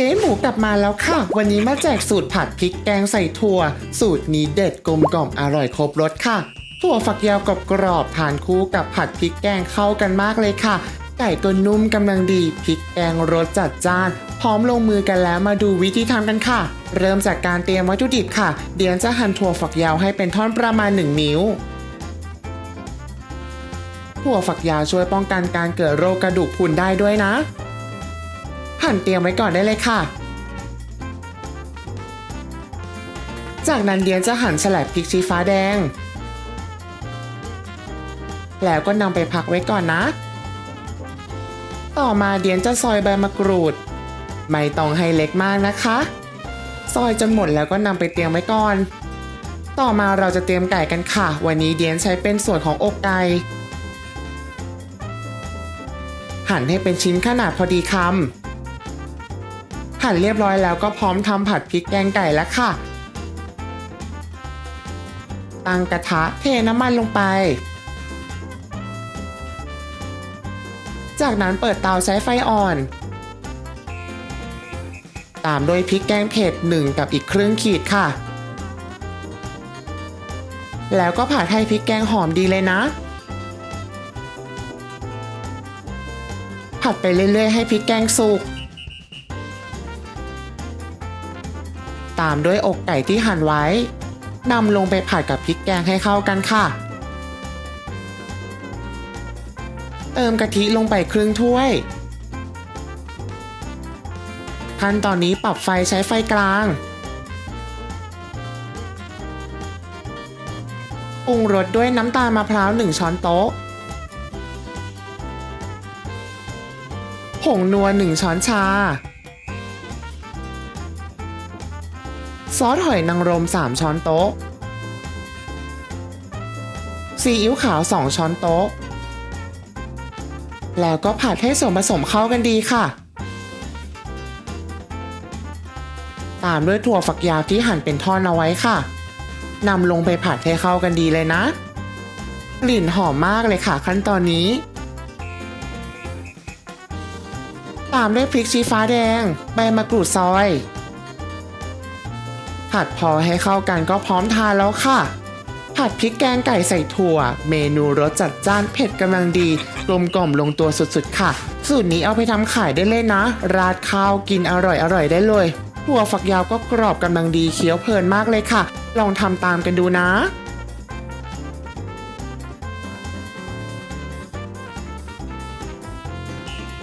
จ๊หมูกลับมาแล้วค่ะ วันนี้มาแจกสูตรผัดพริกแกงใส่ถั่ว สูตรนี้เด็ดกลมกล่อมอร่อยครบรสค่ะ ถั่วฝักยาวกรอบกรอบทานคู่กับผัดพริกแกงเข้ากันมากเลยค่ะ ไก่ตัวนุ่มกำลังดีพริกแกงรสจัดจ้าน พร้อมลงมือกันแล้วมาดูวิธีทำกันค่ะ เริ่มจากการเตรียมวัตถุดิบค่ะ เดี๋ยวจะหั่นถั่วฝักยาวให้เป็นท่อนประมาณ 1 นิ้วถั่วฝักยาวช่วยป้องกันการเกิดโรคกระดูกพรุนได้ด้วยนะ หั่นเตรียมไว้ก่อนได้เลยค่ะ จากนั้นเดียนจะหั่นฉลับพริกชี้ฟ้าแดง แล้วก็นำไปพักไว้ก่อนนะ ต่อมาเดียนจะซอยใบมะกรูด ไม่ต้องให้เล็กมากนะคะ ซอยจนหมดแล้วก็นำไปเตรียมไว้ก่อน ต่อมาเราจะเตรียมไก่กันค่ะ วันนี้เดียนใช้เป็นส่วนของอกไก่หั่นให้เป็นชิ้นขนาดพอดีคำ หั่นเรียบร้อยแล้วก็พร้อมทำผัดพริกแกงไก่แล้วค่ะ ตั้งกระทะเทน้ำมันลงไป จากนั้นเปิดเตาใช้ไฟอ่อน ตามด้วยพริกแกงเผ็ดหนึ่งกับอีกครึ่งขีดค่ะ แล้วก็ผัดให้พริกแกงหอมดีเลยนะผัดไปเรื่อยๆให้พริกแกงสุก ตามด้วยอกไก่ที่หั่นไว้นำลงไปผัดกับพริกแกงให้เข้ากันค่ะ เติมกะทิลงไปครึ่งถ้วยขั้นตอนนี้ปรับไฟใช้ไฟกลางปรุงรสด้วยน้ำตาลมะพร้าว1ช้อนโต๊ะ ผงนัว1ช้อนชา ซอสหอยนางรม 3 ช้อนโต๊ะ ซีอิ๊วขาว 2 ช้อนโต๊ะ แล้วก็ผัดให้ส่วนผสมเข้ากันดีค่ะ ตามด้วยถั่วฝักยาวที่หั่นเป็นท่อนเอาไว้ค่ะนำลงไปผัดให้เข้ากันดีเลยนะ กลิ่นหอมมากเลยค่ะขั้นตอนนี้ ตามด้วยพริกชี้ฟ้าแดง ใบมะกรูดซอย ผัดพอให้เข้ากันก็พร้อมทานแล้วค่ะ ผัดพริกแกงไก่ใส่ถั่ว เมนูรสจัดจ้านเผ็ดกำลังดี กลมกล่อมลงตัวสุดๆค่ะ สูตรนี้เอาไปทำขายได้เลยนะ ราดข้าวกินอร่อยๆได้เลยถั่วฝักยาวก็กรอบกำลังดีเคี้ยวเพลินมากเลยค่ะ ลองทำตามกันดูนะ